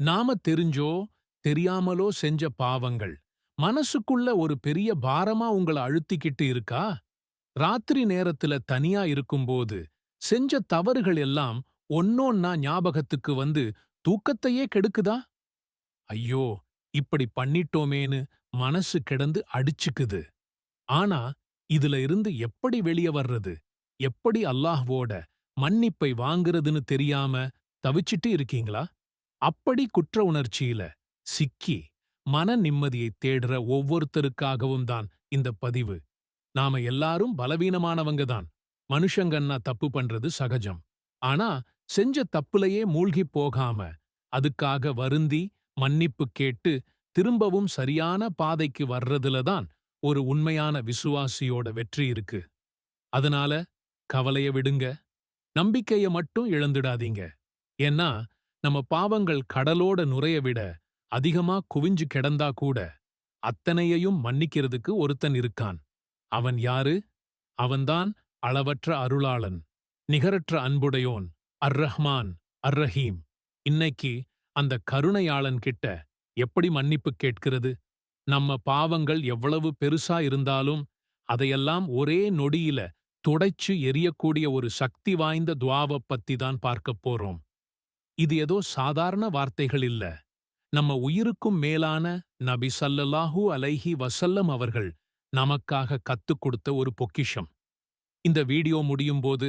நாம தெரிஞ்சோ தெரியாமலோ செஞ்ச பாவங்கள் மனசுக்குள்ள ஒரு பெரிய பாரமா உங்கள அழுத்திக்கிட்டு இருக்கா? ராத்திரி நேரத்துல தனியா இருக்கும்போது செஞ்ச தவறுகள் எல்லாம் ஒன்னொன்னா ஞாபகத்துக்கு வந்து தூக்கத்தையே கெடுக்குதா? ஐயோ இப்படி பண்ணிட்டோமேன்னு மனசு கிடந்து அடிச்சுக்குது. ஆனா இதுல இருந்து எப்படி வெளிய வர்றது? எப்படி அல்லாஹ்வோட மன்னிப்பை வாங்குறதுன்னு தெரியாம தவிச்சிட்டு இருக்கீங்களா? அப்படி குற்ற உணர்ச்சியில சிக்கி மன நிம்மதியை தேடுற ஒவ்வொருத்தருக்காகவும் தான் இந்த பதிவு. நாம எல்லாரும் பலவீனமானவங்க தான். மனுஷங்கன்னா தப்பு பண்றது சகஜம். ஆனா செஞ்ச தப்புலையே மூழ்கிப் போகாம அதுக்காக வருந்தி மன்னிப்பு கேட்டு திரும்பவும் சரியான பாதைக்கு வர்றதுல தான் ஒரு உண்மையான விசுவாசியோட வெற்றி இருக்கு. அதனால கவலைய விடுங்க. நம்பிக்கைய மட்டும் இழந்துடாதீங்க. ஏன்னா நம்ம பாவங்கள் கடலோட நுரைய விட அதிகமா குவிஞ்சு கிடந்தா கூட அத்தனையையும் மன்னிக்கிறதுக்கு ஒருத்தன் இருக்கான். அவன் யாரு? அவன்தான் அளவற்ற அருளாளன் நிகரற்ற அன்புடையோன் அர் ரஹ்மான் அர் ரஹீம் இன்னைக்கு அந்த கருணையாளன் கிட்ட எப்படி மன்னிப்பு கேட்கிறது? நம்ம பாவங்கள் எவ்வளவு பெருசா இருந்தாலும் அதையெல்லாம் ஒரே நொடியில துடைச்சு எரியக்கூடிய ஒரு சக்தி வாய்ந்த துவாவ பத்தி தான் பார்க்கப் போறோம். இது ஏதோ சாதாரண வார்த்தைகள் இல்ல. நம்ம உயிருக்கும் மேலான நபி சல்லல்லாஹூ அலைஹி வசல்லம் அவர்கள் நமக்காக கத்துக் கொடுத்த ஒரு பொக்கிஷம். இந்த வீடியோ முடியும் போது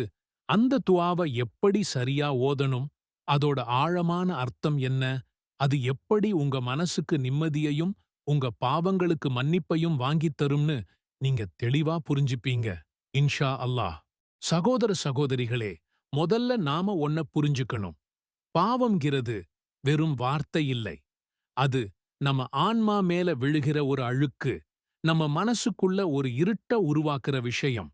அந்த துவாவை எப்படி சரியா ஓதணும் அதோட ஆழமான அர்த்தம் என்ன அது எப்படி உங்க மனசுக்கு நிம்மதியையும் உங்க பாவங்களுக்கு மன்னிப்பையும் வாங்கித் தரும்னு நீங்க தெளிவா புரிஞ்சுப்பீங்க. இன்ஷா அல்லாஹ். சகோதர சகோதரிகளே முதல்ல நாம ஒன்ன புரிஞ்சுக்கணும். பாவம்கிறது வெறும் வார்த்தை இல்லை. அது நம்ம ஆன்மா மேல விழுகிற ஒரு அழுக்கு நம்ம மனசுக்குள்ள ஒரு இருட்ட உருவாக்குற விஷயம்.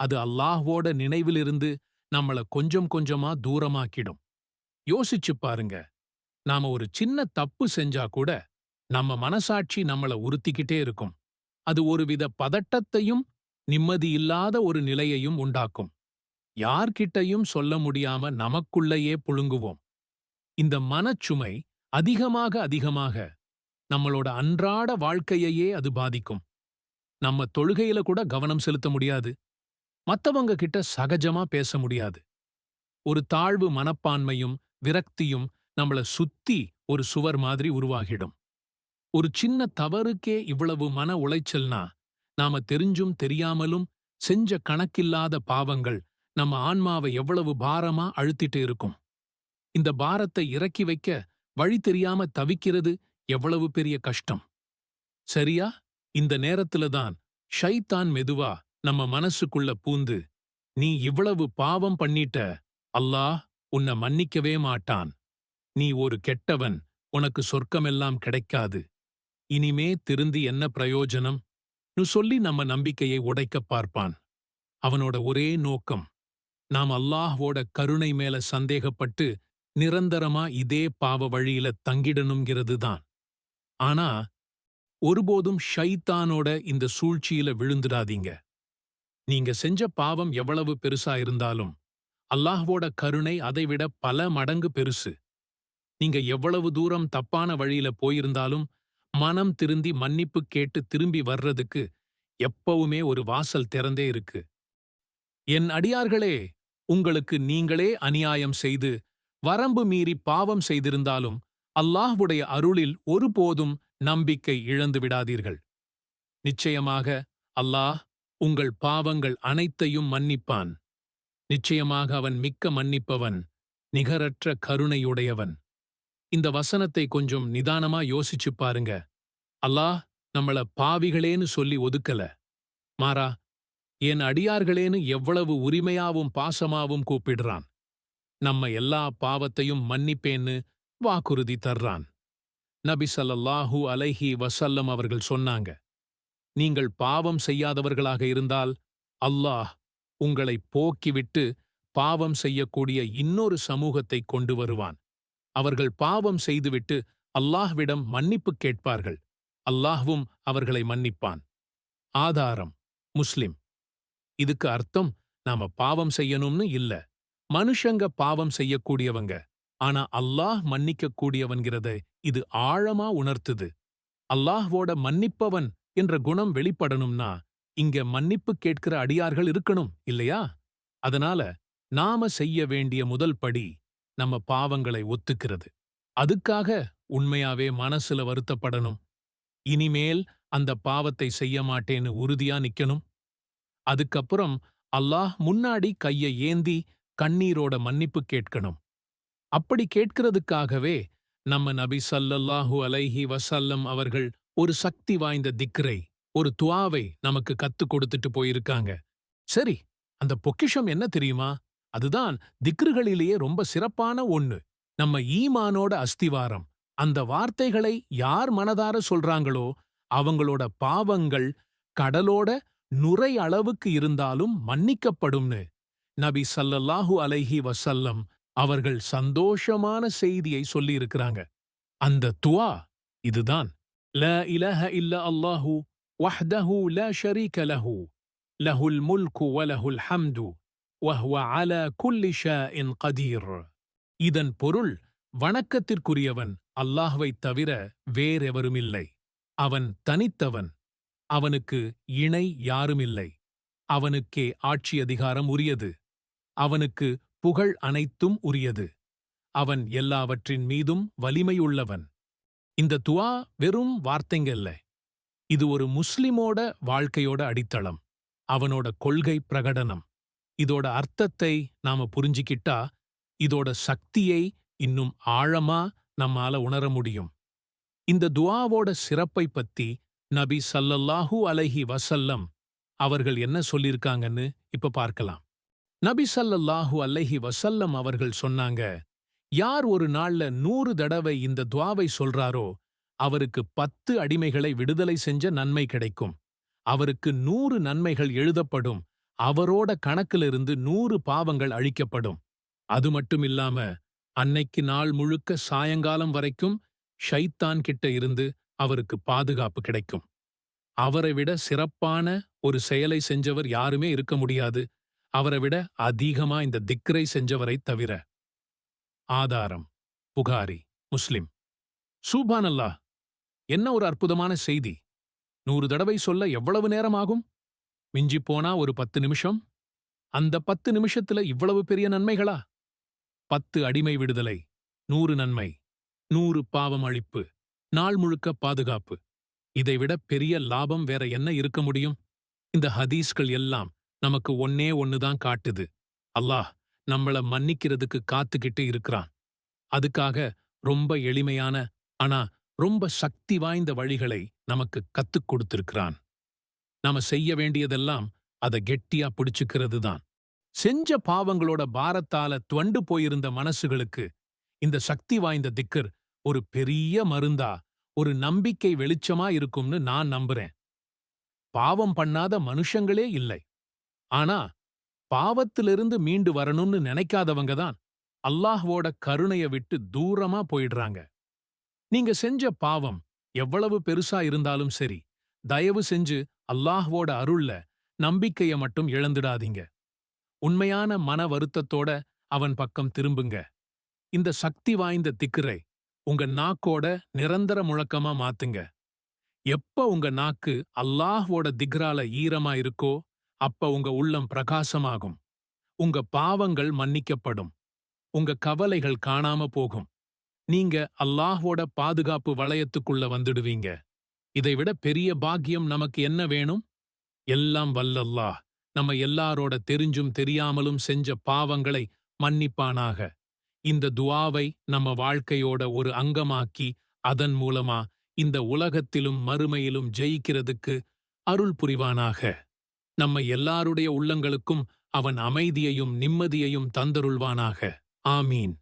அது அல்லாஹ்வோட நினைவிலிருந்து நம்மள கொஞ்சம் கொஞ்சமா தூரமாக்கிடும். யோசிச்சு பாருங்க. நாம ஒரு சின்ன தப்பு செஞ்சா கூட நம்ம மனசாட்சி நம்மள உறுத்திக்கிட்டே இருக்கும். அது ஒருவித பதட்டத்தையும் நிம்மதியில்லாத ஒரு நிலையையும் உண்டாக்கும். யார்கிட்டையும் சொல்ல முடியாம நமக்குள்ளேயே புழுங்குவோம். இந்த மனச்சுமை அதிகமாக அதிகமாக நம்மளோட அன்றாட வாழ்க்கையையே அது பாதிக்கும். நம்ம தொழுகையில கூட கவனம் செலுத்த முடியாது. மத்தவங்க கிட்ட சகஜமா பேச முடியாது. ஒரு தாழ்வு மனப்பான்மையும் விரக்தியும் நம்மள சுத்தி ஒரு சுவர் மாதிரி உருவாகிடும். ஒரு சின்ன தவறுக்கே இவ்வளவு மன உளைச்சல்னா நாம தெரிஞ்சும் தெரியாமலும் செஞ்ச கணக்கில்லாத பாவங்கள் நம்ம ஆன்மாவை எவ்வளவு பாரமா அழுத்திட்டு இருக்கும். இந்த பாரத்தை இறக்கி வைக்க வழி தெரியாம தவிக்கிறது எவ்வளவு பெரிய கஷ்டம். சரியா? இந்த நேரத்துல தான் ஷைத்தான் மெதுவா நம்ம மனசுக்குள்ள பூந்து நீ இவ்வளவு பாவம் பண்ணிட்ட அல்லாஹ் உன்னை மன்னிக்கவே மாட்டான். நீ ஒரு கெட்டவன் உனக்கு சொர்க்கமெல்லாம் கிடைக்காது. இனிமே திருந்தி என்ன பிரயோஜனம்? நு சொல்லி நம்ம நம்பிக்கையை உடைக்கப் பார்ப்பான். அவனோட ஒரே நோக்கம் நாம் அல்லாஹ்வோட கருணை மேல சந்தேகப்பட்டு நிரந்தரமா இதே பாவ வழியில தங்கிடணுங்கிறது தான் ஆனா ஒருபோதும் ஷைத்தானோட இந்த சூழ்ச்சியில விழுந்துடாதீங்க. நீங்க செஞ்ச பாவம் எவ்வளவு பெருசா இருந்தாலும் அல்லாஹ்வோட கருணை அதைவிட பல மடங்கு பெருசு. நீங்க எவ்வளவு தூரம் தப்பான வழியில போயிருந்தாலும் மனம் திருந்தி மன்னிப்பு கேட்டு திரும்பி வர்றதுக்கு எப்பவுமே ஒரு வாசல் திறந்தே இருக்கு. என் அடியார்களே உங்களுக்கு நீங்களே அநியாயம் செய்து வரம்பு மீறி பாவம் செய்திருந்தாலும் அல்லாஹ்வுடைய அருளில் ஒருபோதும் நம்பிக்கை இழந்து விடாதீர்கள். நிச்சயமாக அல்லாஹ் உங்கள் பாவங்கள் அனைத்தையும் மன்னிப்பான். நிச்சயமாக அவன் மிக்க மன்னிப்பவன் நிகரற்ற கருணையுடையவன். இந்த வசனத்தை கொஞ்சம் நிதானமா யோசிச்சு பாருங்க. அல்லாஹ் நம்மள பாவிகளேன்னு சொல்லி ஒதுக்கல. மாறா என் அடியார்களேன்னு எவ்வளவு உரிமையாவும் பாசமாவும் கூப்பிடுறான். நம்ம எல்லா பாவத்தையும் மன்னிப்பேன்னு வாக்குறுதி தர்றான். நபி ஸல்லல்லாஹு அலைஹி வசல்லம் அவர்கள் சொன்னாங்க நீங்கள் பாவம் செய்யாதவர்களாக இருந்தால் அல்லாஹ் உங்களை போக்கிவிட்டு பாவம் செய்யக்கூடிய இன்னொரு சமூகத்தை கொண்டு வருவான். அவர்கள் பாவம் செய்துவிட்டு அல்லாஹ்விடம் மன்னிப்பு கேட்பார்கள். அல்லாஹ்வும் அவர்களை மன்னிப்பான். ஆதாரம் முஸ்லிம். இதுக்கு அர்த்தம் நாம பாவம் செய்யணும்னு இல்ல. மனுஷங்க பாவம் செய்யக்கூடியவங்க. ஆனா அல்லாஹ் மன்னிக்க கூடியவன்கிறத இது ஆழமா உணர்த்துது. அல்லாஹ்வோட மன்னிப்பவன் என்ற குணம் வெளிப்படணும்னா இங்க மன்னிப்பு கேட்கிற அடியார்கள் இருக்கணும் இல்லையா? அதனால நாம செய்ய வேண்டிய முதல் படி நம்ம பாவங்களை ஒத்துக்கிறது. அதுக்காக உண்மையாவே மனசுல வருத்தப்படணும். இனிமேல் அந்த பாவத்தை செய்ய மாட்டேன்னு உறுதியா நிக்கணும். அதுக்கப்புறம் அல்லாஹ் முன்னாடி கைய ஏந்தி கண்ணீரோட மன்னிப்பு கேட்கணும். அப்படி கேட்கிறதுக்காகவே நம்ம நபி சல்லல்லாஹு அலைஹி வசல்லம் அவர்கள் ஒரு சக்தி வாய்ந்த திக்ரை ஒரு துவாவை நமக்கு கத்துக் கொடுத்துட்டு போயிருக்காங்க. சரி அந்த பொக்கிஷம் என்ன தெரியுமா? அதுதான் திக்ருகளிலேயே ரொம்ப சிறப்பான ஒண்ணு. நம்ம ஈமானோட அஸ்திவாரம். அந்த வார்த்தைகளை யார் மனதார சொல்றாங்களோ அவங்களோட பாவங்கள் கடலோட நுரை அளவுக்கு இருந்தாலும் மன்னிக்கப்படும்னு. நபி சல்லல்லாஹு அலைஹி வசல்லம் அவர்கள் சந்தோஷமான செய்தியை சொல்லியிருக்கிறாங்க. அந்த துவா இதுதான். ல இலஹ இல்ல அல்லாஹு வஹ்தஹு லா ஷரீக லஹு. லஹுல் முல்கு வலஹுல் ஹம்து வஹ்வ அல குல்லி ஷாஇன் கதீர். இதன் பொருள் வணக்கத்திற்குரியவன் அல்லாஹ்வைத் தவிர வேறெவருமில்லை. அவன் தனித்தவன். அவனுக்கு இணை யாருமில்லை. அவனுக்கே ஆட்சி அதிகாரம் உரியது. அவனுக்கு புகழ் அனைத்தும் உரியது. அவன் எல்லாவற்றின் மீதும் வலிமையுள்ளவன். இந்த துவா வெறும் வார்த்தைங்கல்ல இது ஒரு முஸ்லிமோட வாழ்க்கையோட அடித்தளம். அவனோட கொள்கை பிரகடனம். இதோட அர்த்தத்தை நாம புரிஞ்சிக்கிட்டா இதோட சக்தியை இன்னும் ஆழமா நம்மால உணர முடியும். இந்த துவாவோட சிறப்பை பத்தி நபி சல்லல்லாஹூ அலைஹி வசல்லம் அவர்கள் என்ன சொல்லியிருக்காங்கன்னு இப்ப பார்க்கலாம். நபி அல்லஹி வசல்லம் அவர்கள் சொன்னாங்க யார் ஒரு நாள்ல நூறு தடவை இந்த துவாவை சொல்றாரோ அவருக்கு பத்து அடிமைகளை விடுதலை செஞ்ச நன்மை கிடைக்கும். அவருக்கு நூறு நன்மைகள் எழுதப்படும். அவரோட கணக்கிலிருந்து நூறு பாவங்கள் அழிக்கப்படும். அது மட்டும் இல்லாம அன்னைக்கு நாள் முழுக்க சாயங்காலம் வரைக்கும் ஷைத்தான் கிட்ட இருந்து அவருக்கு பாதுகாப்பு கிடைக்கும். அவரை விட சிறப்பான ஒரு செயலை செஞ்சவர் யாருமே இருக்க முடியாது. அவரை விட அதிகமா இந்த திக்ரை செஞ்சவரைத் தவிர. ஆதாரம் புகாரி முஸ்லிம். சூபானல்லா என்ன ஒரு அற்புதமான செய்தி? நூறு தடவை சொல்ல எவ்வளவு நேரம் ஆகும் மிஞ்சிப் போனா ஒரு பத்து நிமிஷம்? அந்த பத்து நிமிஷத்துல இவ்வளவு பெரிய நன்மைகளா? பத்து அடிமை விடுதலை நூறு நன்மை நூறு பாவம் அழிப்பு நாள் முழுக்க பாதுகாப்பு. இதைவிட பெரிய லாபம் வேற என்ன இருக்க முடியும்? இந்த ஹதீஸ்கள் எல்லாம் நமக்கு ஒன்னே ஒன்னுதான் காட்டுது. அல்லாஹ் நம்மள மன்னிக்கிறதுக்கு காத்துக்கிட்டு இருக்கிறான். அதுக்காக ரொம்ப எளிமையான ஆனா ரொம்ப சக்தி வாய்ந்த வழிகளை நமக்கு கத்துக் கொடுத்திருக்கிறான். நாம செய்ய வேண்டியதெல்லாம் அதை கெட்டியா பிடிச்சுக்கிறது தான் செஞ்ச பாவங்களோட பாரத்தால துவண்டு போயிருந்த மனசுகளுக்கு இந்த சக்தி வாய்ந்த திக்கர் ஒரு பெரிய மருந்தா ஒரு நம்பிக்கை வெளிச்சமா இருக்கும்னு நான் நம்புறேன். பாவம் பண்ணாத மனுஷங்களே இல்லை. ஆனா பாவத்திலிருந்து மீண்டு வரணும்னு நினைக்காதவங்க தான் அல்லாஹ்வோட கருணைய விட்டு தூரமா போயிடுறாங்க. நீங்க செஞ்ச பாவம் எவ்வளவு பெருசா இருந்தாலும் சரி தயவு செஞ்சு அல்லாஹ்வோட அருள்ல நம்பிக்கைய மட்டும் இழந்துடாதீங்க. உண்மையான மன வருத்தத்தோட அவன் பக்கம் திரும்புங்க. இந்த சக்தி வாய்ந்த திக்கரை உங்க நாக்கோட நிரந்தர முழக்கமா மாத்துங்க. எப்ப உங்க நாக்கு அல்லாஹ்வோட திக்ரால ஈரமா இருக்கோ அப்ப உங்க உள்ளம் பிரகாசமாகும். உங்க பாவங்கள் மன்னிக்கப்படும். உங்க கவலைகள் காணாம போகும். நீங்க அல்லாஹ்வோட பாதுகாப்பு வளையத்துக்குள்ள வந்துடுவீங்க. இதைவிட பெரிய பாக்கியம் நமக்கு என்ன வேணும்? எல்லாம் வல்லல்லாஹ் நம்ம எல்லாரோட தெரிஞ்சும் தெரியாமலும் செஞ்ச பாவங்களை மன்னிப்பானாக. இந்த துவாவை நம்ம வாழ்க்கையோட ஒரு அங்கமாக்கி அதன் மூலமா இந்த உலகத்திலும் மறுமையிலும் ஜெயிக்கிறதுக்கு அருள் புரிவானாக. நம்ம எல்லாருடைய உள்ளங்களுக்கும் அவன் அமைதியையும் நிம்மதியையும் தந்தருள்வானாக. ஆமீன்.